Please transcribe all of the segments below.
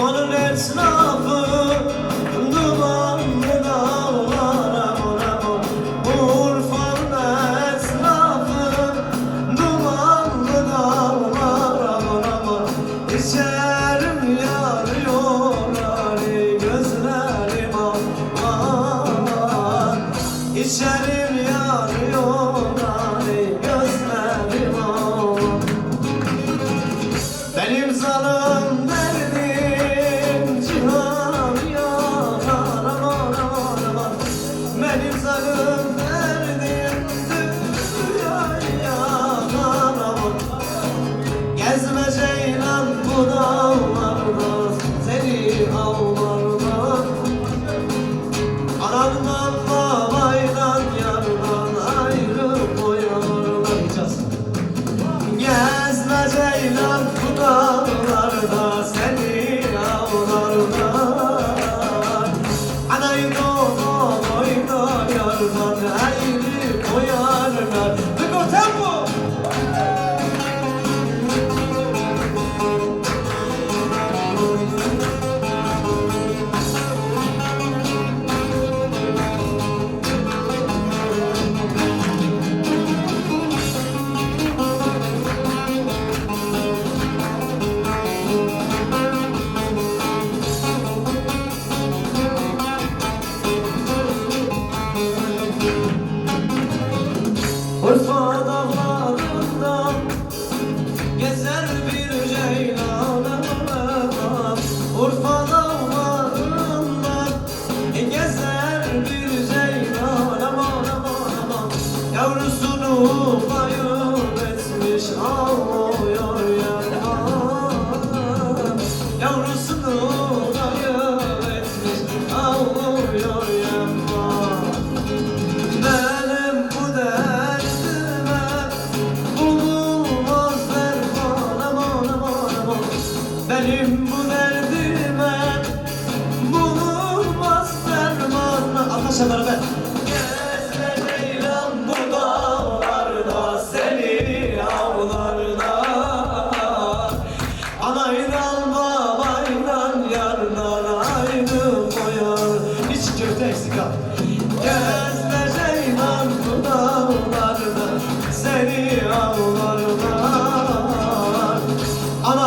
Urfa'nın esnafı Dumanlı dağlara vuramam Urfa'nın esnafı Dumanlı dağlara vuramam İçer Sarmal oh, oh, oh, oh.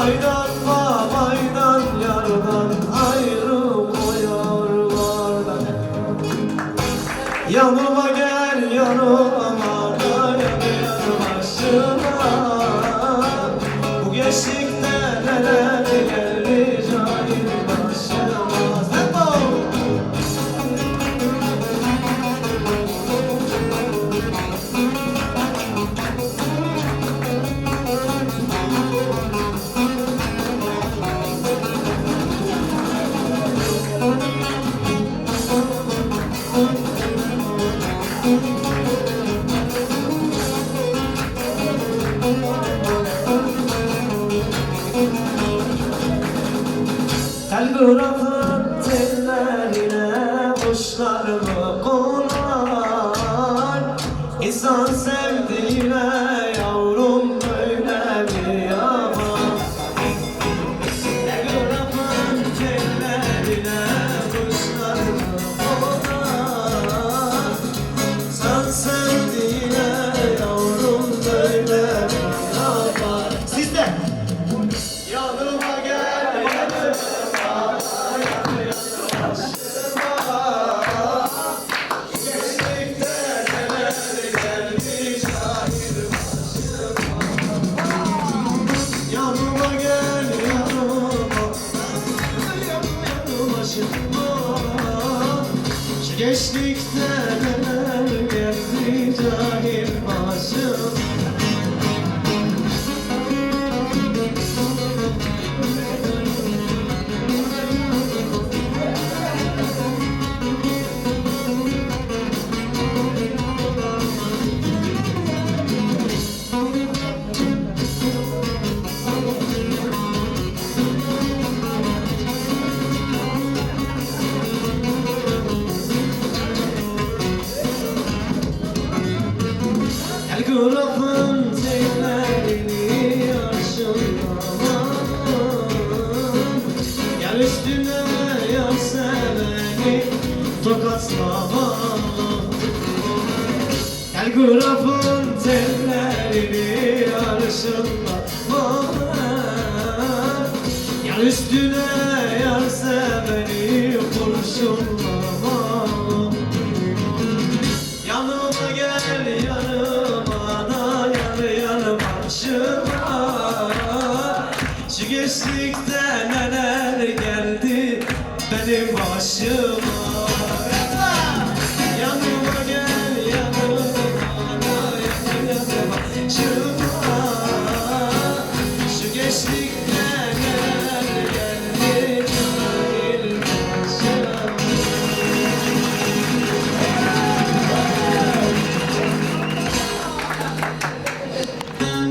아, Kalbi hıratı Gençlikte neler geldi cahil başıma Telgrafın tellerini arşınlatma Yar üstüne yar seveni kurşunlama Yanıma gel yanıma da yar yanım arşıma Şu gençlikte neler geldi benim başıma.